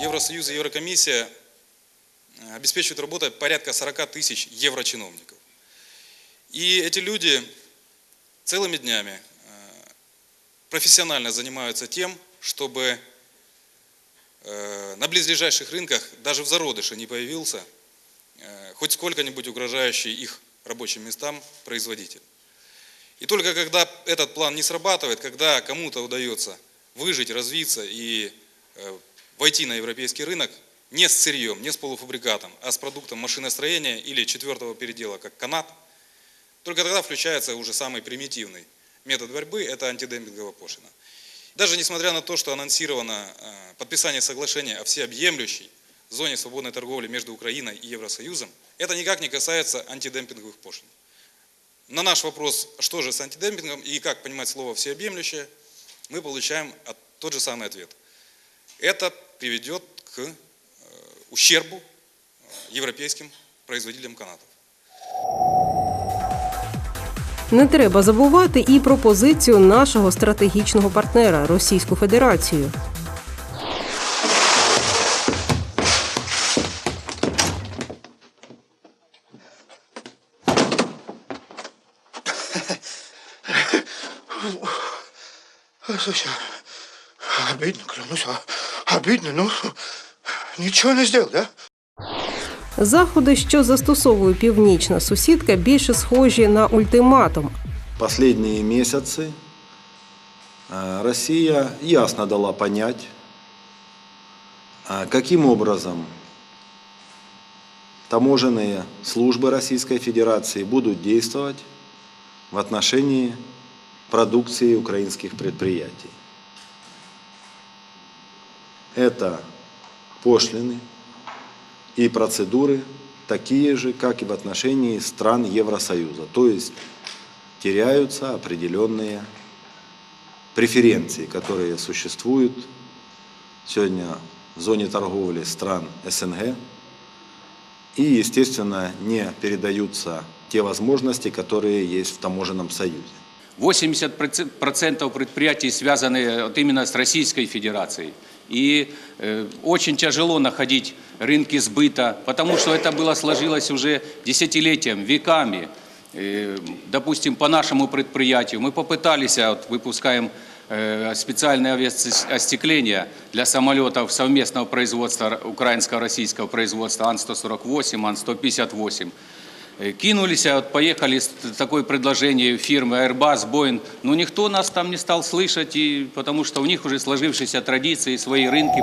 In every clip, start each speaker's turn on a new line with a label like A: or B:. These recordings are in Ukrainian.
A: Евросоюз и Еврокомиссия э, обеспечивают работой порядка 40 тысяч еврочиновников. И эти люди целыми днями э, профессионально занимаются тем, чтобы э, на близлежащих рынках даже в зародыше не появился хоть сколько-нибудь угрожающий их рабочим местам производитель. И только когда этот план не срабатывает, когда кому-то удается выжить, развиться и войти на европейский рынок не с сырьем, не с полуфабрикатом, а с продуктом машиностроения или четвертого передела, как канат, только тогда включается уже самый примитивный метод борьбы – это антидемпинговая пошлина. Даже несмотря на то, что анонсировано э, подписание соглашения о всеобъемлющей зоне свободной торговли между Украиной и Евросоюзом, это никак не касается антидемпинговых пошлин. На наш вопрос, что же с антидемпингом и как понимать слово «всеобъемлющее», мы получаем от- тот же самый ответ. Это приведет к э, ущербу э, европейским производителям канатов.
B: Не треба забувати і про позицію нашого стратегічного партнера Російську Федерацію.
C: Слушай, обидно, клянусь, а- обидно, ну, ничего не сделал, да?
B: Заходи, що застосовує північна сусідка, більше схожі на ультиматум.
D: Последние месяцы э, Россия ясно дала понять, э, каким образом таможенные службы Российской Федерации будут действовать в отношении продукции украинских предприятий. Это пошлины и процедуры такие же, как и в отношении стран Евросоюза. То есть теряются определенные преференции, которые существуют сегодня в зоне торговли стран СНГ. И, естественно, не передаются те возможности, которые есть в таможенном союзе.
E: 80% предприятий связаны вот именно с Российской Федерацией. И э, очень тяжело находить рынки сбыта, потому что это было сложилось уже десятилетием, веками. Э, допустим, по нашему предприятию мы попытались, а вот выпускаем э, специальное авиаостекление для самолетов совместного производства, украинско-российского производства Ан-148, Ан-158. Э, Кинулись, а вот поехали с т- такое предложение фирмы Airbus, Boeing, но никто нас там не стал слышать, и, потому что у них уже сложившиеся традиции, свои рынки.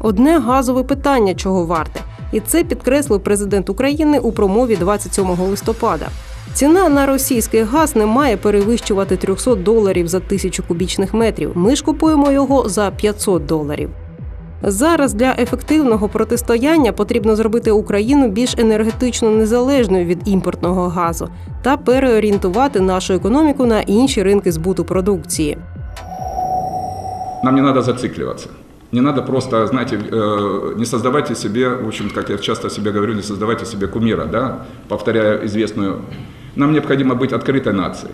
B: Одне газове питання, чого варте, і це підкреслив президент України у промові 27 листопада. Ціна на російський газ не має перевищувати 300 доларів за тисячу кубічних метрів. Ми ж купуємо його за 500 доларів. Зараз для ефективного протистояння потрібно зробити Україну більш енергетично незалежною від імпортного газу та переорієнтувати нашу економіку на інші ринки збуту продукції.
F: Нам не надо зацикливаться. Не надо просто, знаете, э, не создавайте себе, в общем, как я часто себе говорю, не создавайте себе кумира, да, повторяя известную. Нам необходимо быть открытой нацией.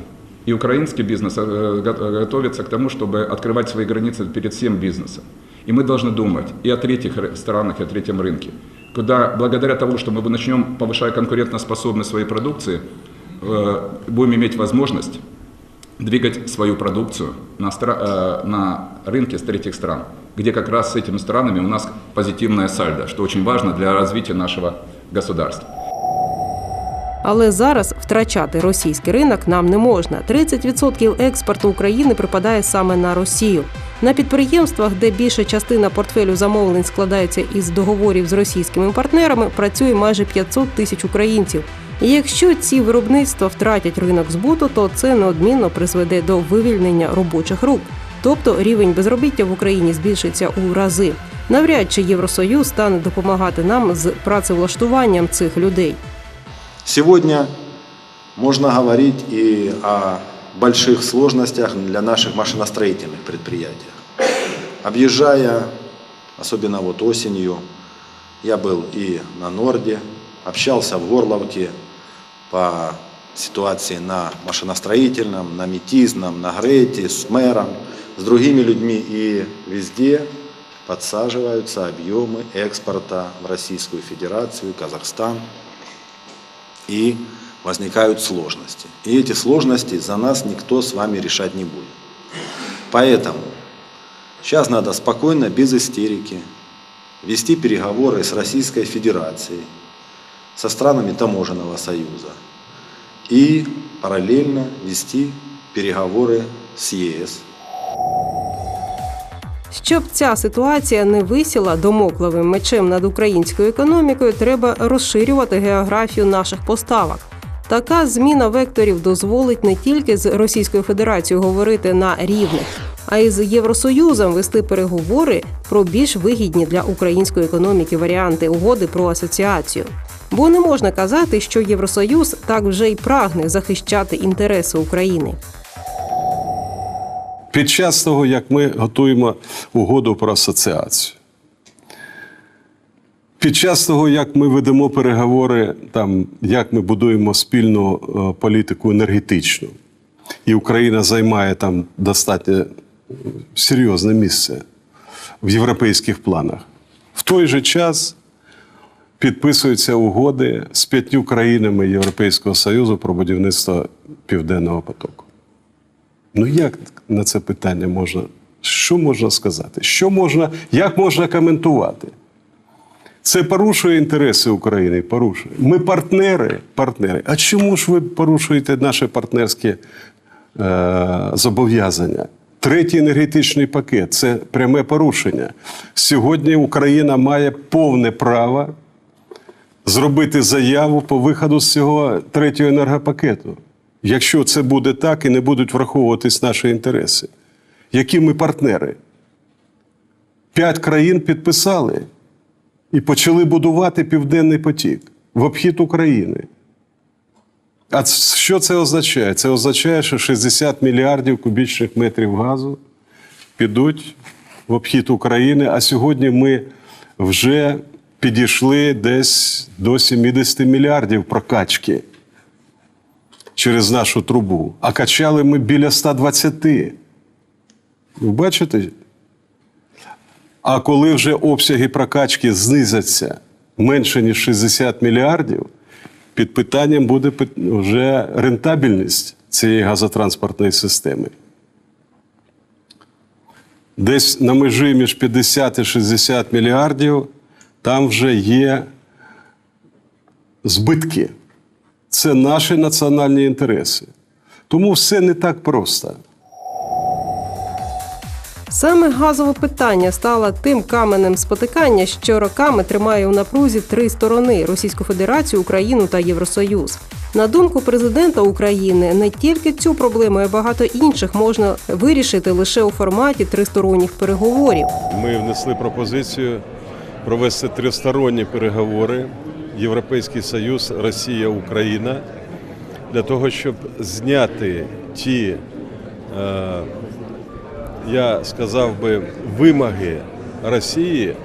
F: И украинский бизнес э, го- готовится к тому, чтобы открывать свои границы перед всем бизнесом. И мы должны думать и о третьих ры- странах, и о третьем рынке, куда благодаря тому, что мы начнем, повышая конкурентоспособность своей продукции, э, будем иметь возможность двигать свою продукцию на, стра- э, на рынке с третьих стран, где как раз с этими странами у нас позитивная сальдо, что очень важно для развития нашего государства.
B: Але зараз втрачати російський ринок нам не можна. 30% експорту України припадає саме на Росію. На підприємствах, де більша частина портфелю замовлень складається із договорів з російськими партнерами, працює майже 500 тисяч українців. І якщо ці виробництва втратять ринок збуту, то це неодмінно призведе до вивільнення робочих рук. Тобто рівень безробіття в Україні збільшиться у рази. Навряд чи Євросоюз стане допомагати нам з працевлаштуванням цих людей.
D: Сегодня можно говорить и о больших сложностях для наших машиностроительных предприятий. Объезжая, особенно вот осенью, я был и на Норде, общался в Горловке по ситуации на машиностроительном, на метизном, на Грете, с мэром, с другими людьми и везде подсаживаются объемы экспорта в Российскую Федерацию, Казахстан, и возникают сложности. И эти сложности за нас никто с вами решать не будет. Поэтому сейчас надо спокойно, без истерики, вести переговоры с Российской Федерацией, со странами Таможенного союза и параллельно вести переговоры с ЕС.
B: Щоб ця ситуація не висіла домокловим мечем над українською економікою, треба розширювати географію наших поставок. Така зміна векторів дозволить не тільки з Російською Федерацією говорити на рівних, а й з Євросоюзом вести переговори про більш вигідні для української економіки варіанти угоди про асоціацію. Бо не можна казати, що Євросоюз так вже й прагне захищати інтереси України.
G: під час того, як ми готуємо угоду про асоціацію. Під час того, як ми ведемо переговори, там, як ми будуємо спільну е, політику енергетичну, і Україна займає там достатньо серйозне місце в європейських планах. В той же час підписуються угоди з п'ятью країнами Європейського Союзу про будівництво Південного потоку. Ну як на це питання можна? Що можна сказати? Що можна, як можна коментувати? Це порушує інтереси України. Порушує. Ми партнери. партнери. А чому ж ви порушуєте наші партнерські е, зобов'язання? Третій енергетичний пакет це пряме порушення. Сьогодні Україна має повне право зробити заяву по виходу з цього третього енергопакету. Якщо це буде так і не будуть враховуватись наші інтереси. Які ми партнери? П'ять країн підписали і почали будувати Південний потік в обхід України. А що це означає? Це означає, що 60 мільярдів кубічних метрів газу підуть в обхід України, а сьогодні ми вже підійшли десь до 70 мільярдів прокачки через нашу трубу, а качали ми біля 120. Ви бачите? А коли вже обсяги прокачки знизяться менше, ніж 60 мільярдів, під питанням буде вже рентабельність цієї газотранспортної системи. Десь на межі між 50 і 60 мільярдів там вже є збитки. Це наші національні інтереси. Тому все не так просто.
B: Саме газове питання стало тим каменем спотикання, що роками тримає у напрузі три сторони Російську Федерацію, Україну та Євросоюз. На думку президента України, не тільки цю проблему, а й багато інших можна вирішити лише у форматі тристоронніх переговорів.
G: Ми внесли пропозицію провести тристоронні переговори Європейський Союз, Росія, Україна для того, щоб зняти ті, е, я сказав би, вимоги Росії,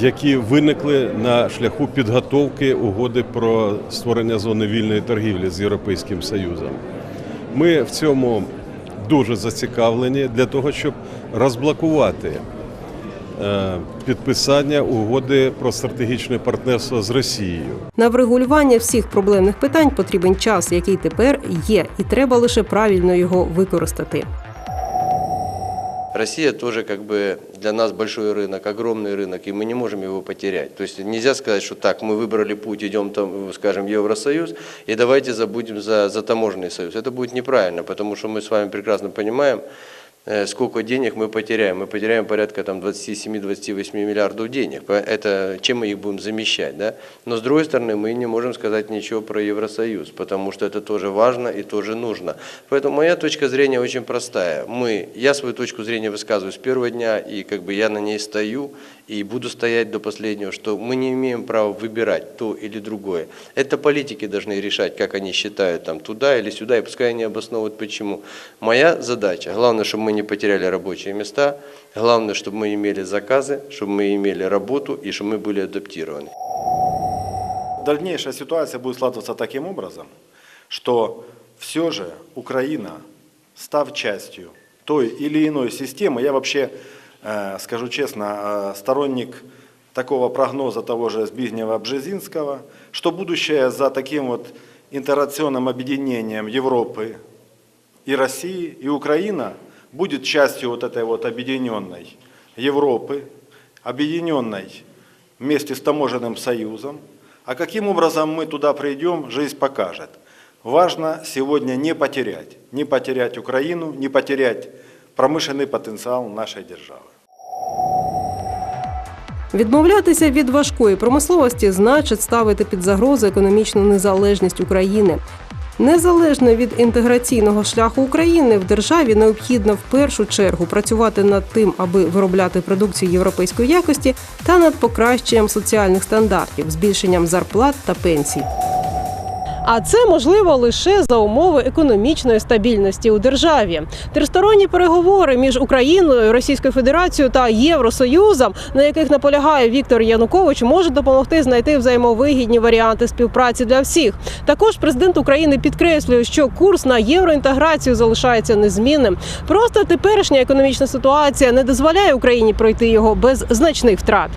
G: які виникли на шляху підготовки угоди про створення зони вільної торгівлі з Європейським Союзом. Ми в цьому дуже зацікавлені для того, щоб розблокувати е, підписання угоди про стратегічне партнерство з Росією.
B: На врегулювання всіх проблемних питань потрібен час, який тепер є, і треба лише правильно його використати.
H: Россия тоже как бы для нас большой рынок, огромный рынок, и мы не можем его потерять. То есть нельзя сказать, что так, мы выбрали путь, идем, там, скажем, Евросоюз, и давайте забудем за, за таможенный союз. Это будет неправильно, потому что мы с вами прекрасно понимаем, сколько денег мы потеряем. Мы потеряем порядка там 27-28 миллиардов денег. Это чем мы их будем замещать, да? Но с другой стороны, мы не можем сказать ничего про Евросоюз, потому что это тоже важно и тоже нужно. Поэтому моя точка зрения очень простая. Мы, я свою точку зрения высказываю с первого дня, и как бы я на ней стою, и буду стоять до последнего, что мы не имеем права выбирать то или другое. Это политики должны решать, как они считают, там, туда или сюда, и пускай они обосновывают почему. Моя задача, главное, чтобы мы не потеряли рабочие места, главное, чтобы мы имели заказы, чтобы мы имели работу и чтобы мы были адаптированы.
D: Дальнейшая ситуация будет складываться таким образом, что все же Украина, став частью той или иной системы. Я вообще, скажу честно, э, сторонник такого прогноза того же Збигнева Бжезинского, что будущее за таким вот интеграционным объединением Европы и России, и Украина будет частью вот этой вот объединенной Европы, объединенной вместе с таможенным союзом. А каким образом мы туда придем, жизнь покажет. Важно сегодня не потерять, не потерять Украину, не потерять промышленный потенциал нашей державы.
B: Відмовлятися від важкої промисловості значить ставити під загрозу економічну незалежність України. Незалежно від інтеграційного шляху України в державі необхідно в першу чергу працювати над тим, аби виробляти продукцію європейської якості та над покращенням соціальних стандартів, збільшенням зарплат та пенсій. А це можливо лише за умови економічної стабільності у державі. Тристоронні переговори між Україною, Російською Федерацією та Євросоюзом, на яких наполягає Віктор Янукович, можуть допомогти знайти взаємовигідні варіанти співпраці для всіх. Також президент України підкреслює, що курс на євроінтеграцію залишається незмінним. Просто теперішня економічна ситуація не дозволяє Україні пройти його без значних втрат.